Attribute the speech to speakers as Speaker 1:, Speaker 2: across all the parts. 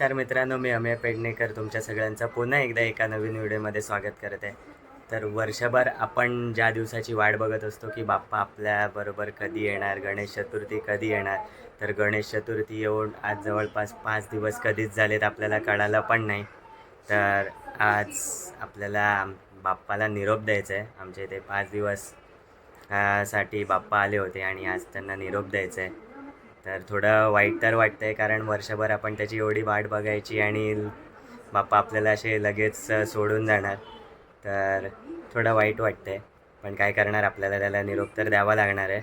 Speaker 1: नमस्कार मित्रांनो मी अमेय पेडणेकर तुमच्या सगळ्यांचं पुन्हा एकदा एका नवीन व्हिडिओमध्ये स्वागत करत आहे. तर वर्षभर आपण ज्या दिवसाची वाट बघत असतो की बाप्पा आपल्याबरोबर कधी येणार गणेश चतुर्थी कधी येणार तर गणेश चतुर्थी येऊन आज जवळपास पाच दिवस कधीच झालेत आपल्याला कळालं पण नाही. तर आज आपल्याला बाप्पाला निरोप द्यायचा आहे. आमच्या इथे पाच दिवससाठी बाप्पा आले होते आणि आज त्यांना निरोप द्यायचा आहे. तर थोडं वाईट तर वाटतं आहे कारण वर्षभर आपण त्याची एवढी वाट बघायची आणि बाप्पा आपल्याला असे लगेच सोडून जाणार. तर थोडं वाईट वाटतं आहे पण काय करणार आपल्याला त्याला निरोप तर द्यावा लागणार आहे.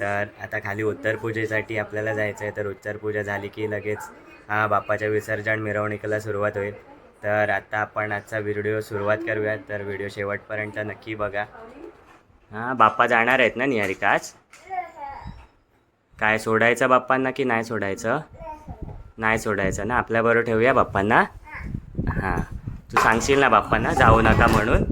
Speaker 1: तर आता खाली उत्तर पूजेसाठी आपल्याला जायचं आहे तर उत्तर पूजा झाली की लगेच हा बाप्पाच्या विसर्जन मिरवणुकीला सुरुवात होईल. तर आता आपण आजचा व्हिडिओ सुरुवात करूया तर व्हिडिओ शेवटपर्यंत नक्की बघा. हां बाप्पा जाणार आहेत ना निहारिका आज? काय सोडायचं बाप्पांना की नाही सोडायचं? नाही सोडायचं ना? आपल्याबरोबर ठेवूया बाप्पांना? हां. तू सांगशील ना बाप्पांना जाऊ नका म्हणून.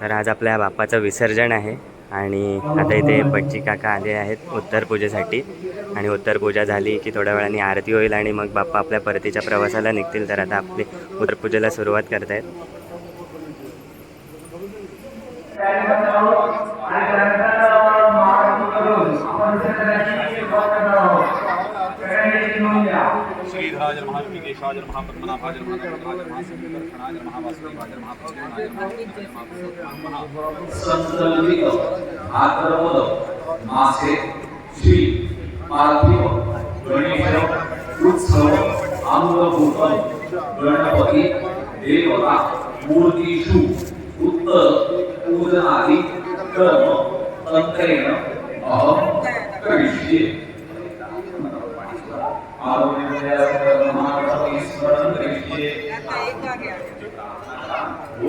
Speaker 1: तर आज आपल्या बाप्पाचं विसर्जन आहे आणि आता इथे बच्ची काका आले आहेत उत्तर पूजेसाठी. आणि उत्तर पूजा झाली की थोड्या वेळाने आरती होईल आणि मग बाप्पा आपल्या परतीच्या प्रवासाला निघतील. तर आता आपली उत्तर पूजेला सुरुवात करतायत.
Speaker 2: नमः विकेशाज नमः
Speaker 3: मासे श्री पार्थिव गणेश उत्सव अंगभूत गणपती देवता मूर्तीषु उत्तर पूजनादि कर्म तंत्रेण अहम करिष्ये आरोग्य स्मरण करिष्ये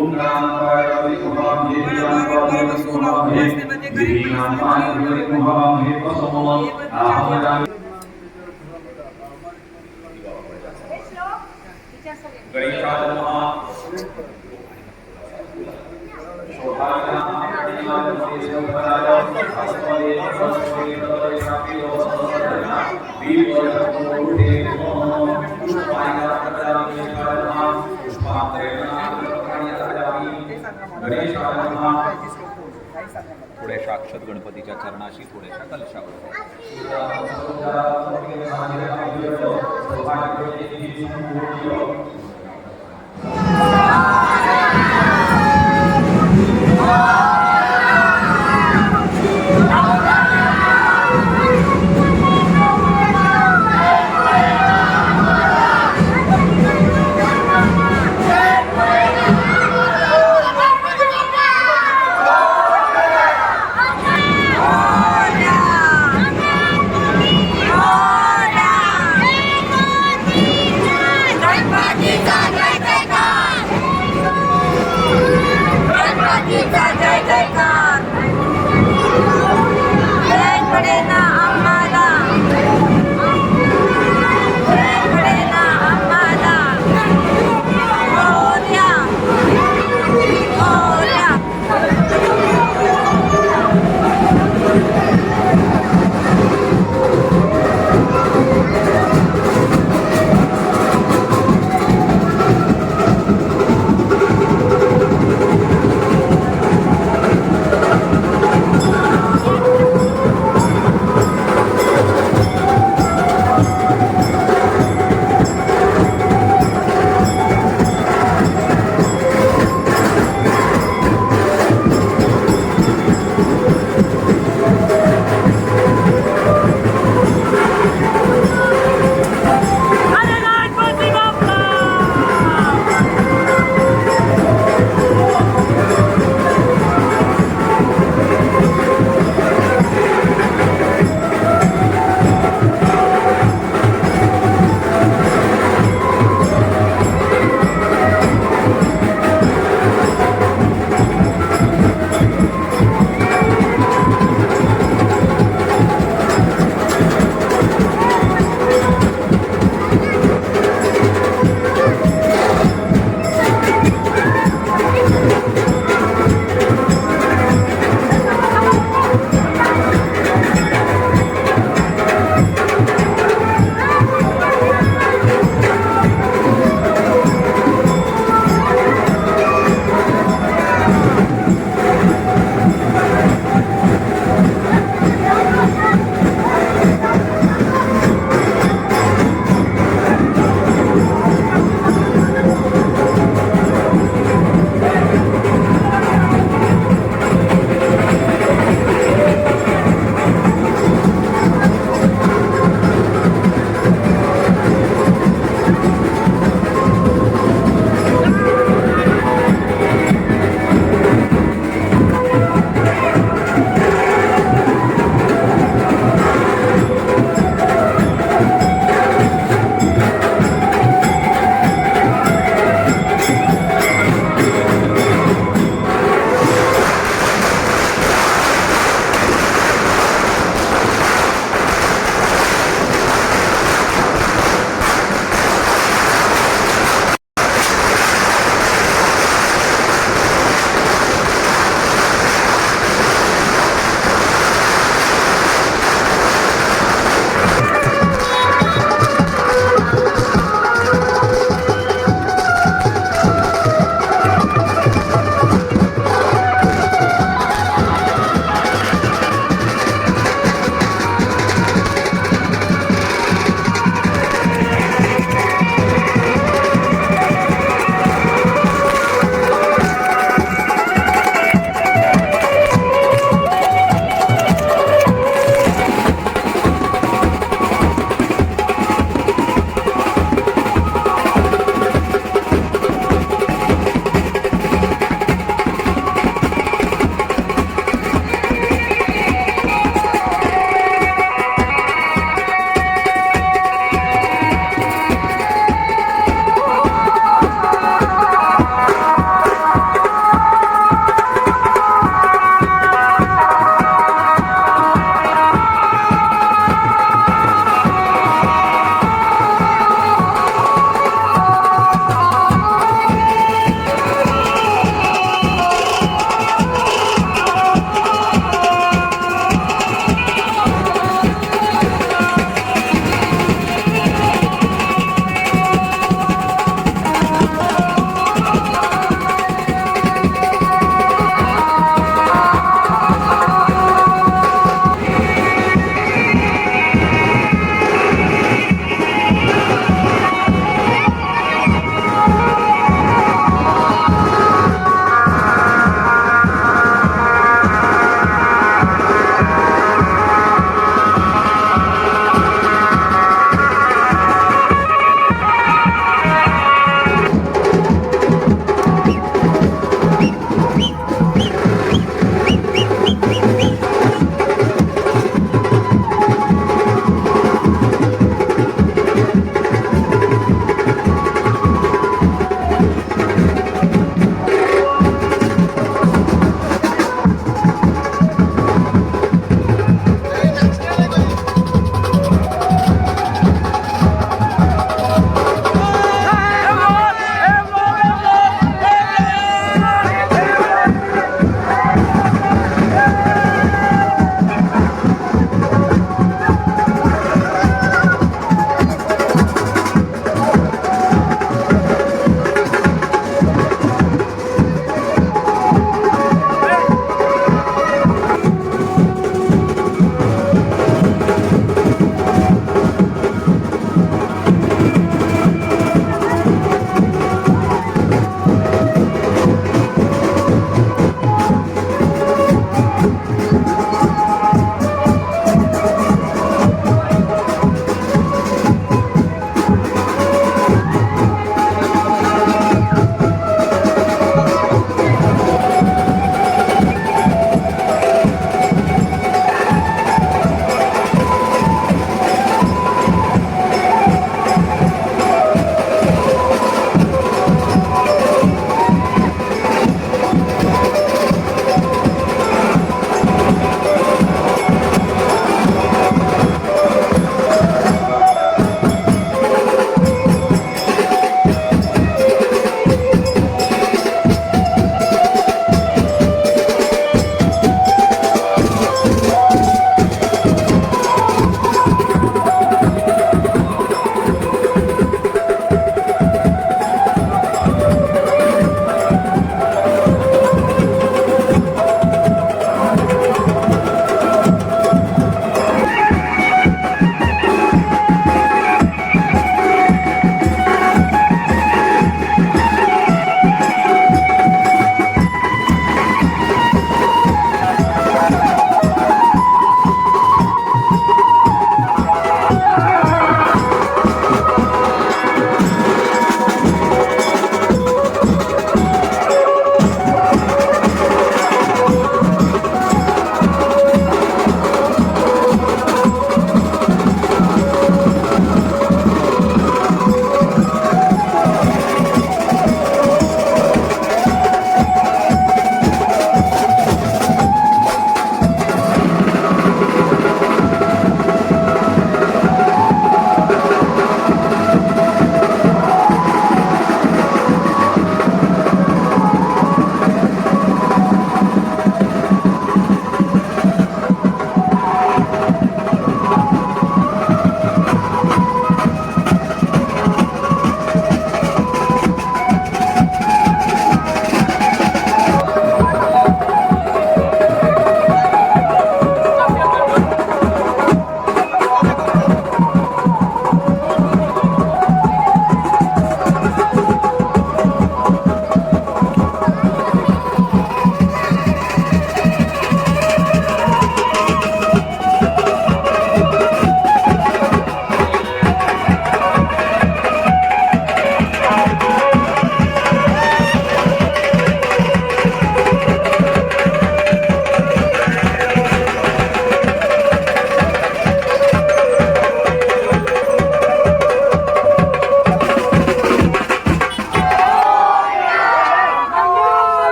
Speaker 3: ओम नमः शिवाय ओम नमः शिवाय देवीनां पार्वती कुमारे पसमो आहमदामि गणेशाय नमः
Speaker 2: साक्षात गणपतीच्या चरणाशी थोड्याशा कलशावर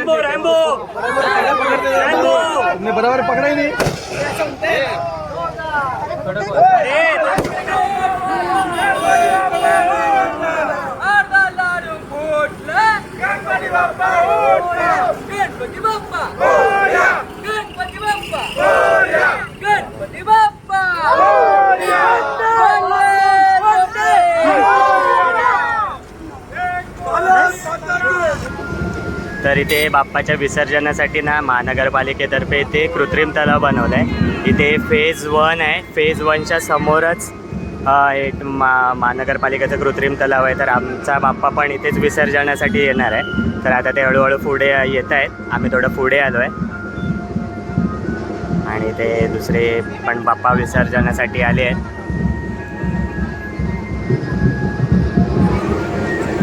Speaker 1: रॅम्बो रॅम्बो रॅम्बो
Speaker 4: तुमने बराबर पकड़ा ही नहीं
Speaker 5: गणपती बाप्पा गणपती बाप्पा गणपती बाप्पा गणपती बाप्पा
Speaker 1: तर इथे बाप्पाच्या विसर्जनासाठी ना महानगरपालिकेतर्फे इथे कृत्रिम तलाव बनवलं आहे इथे फेज वन आहे. फेज वनच्या समोरच एक मा महानगरपालिकेचं कृत्रिम तलाव आहे. तर आमचा बाप्पा पण इथेच विसर्जनासाठी येणार आहे. तर आता ते हळूहळू पुढे येत आहेत. आम्ही थोडं पुढे आलो आहे आणि ते दुसरे पण बाप्पा विसर्जनासाठी आले आहेत.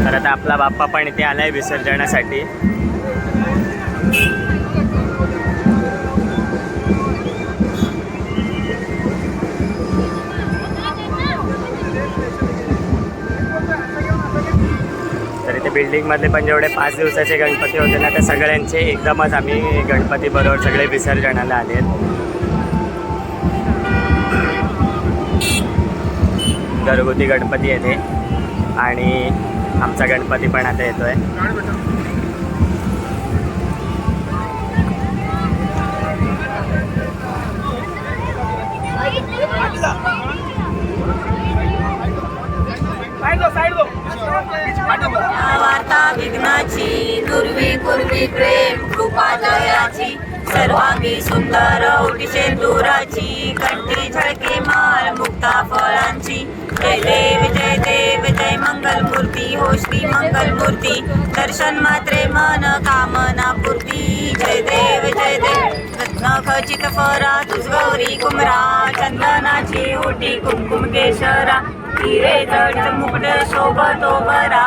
Speaker 1: तर आता आपला बाप्पा पण इथे आला आहे विसर्जनासाठी. बिल्डिंगमधले पण जेवढे पाच दिवसाचे गणपती होते ना त्या सगळ्यांचे एकदमच आम्ही गणपती बरोबर सगळे विसर्जनाला आले आहेत. घरगुती गणपती येते आणि आमचा गणपती पण आता येतोय.
Speaker 6: विघ्नाची दुर्वी कुर्वी प्रेम कृपा जयाची सर्वांगी सुंदर ओटी शेंदुराची कंठी झळके माल मुक्ता फळांची. जय देव जय देव जय मंगल मूर्ती हो श्री मंगल मूर्ती दर्शन मात्रे मन कामना पूर्ती. जय देव जय देव रत्न खचित फरा तुझ गौरी कुमरा चंदनाची ओटी कुमकुम केशरा. हिरे जड मुकुट शोभतो बरा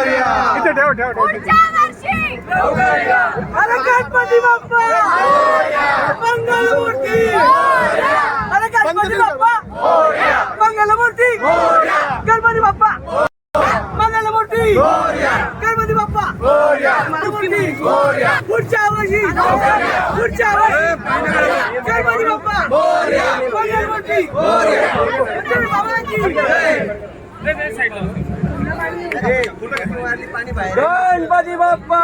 Speaker 4: ठेव ठेव ठेव.
Speaker 5: अरे गणपती बाप्पा! मंगलमूर्ती! अरे गणपती बाप्पा! मंगलमूर्ती! गणपती बाप्पा! मंगलमूर्ती! गणपती बाप्पा! मंगलमूर्ती! पुढच्या वर्षी! पुढच्या वर्षी! गणपती बाप्पा! मंगलमूर्ती! गणपती गणपती बाप्पा!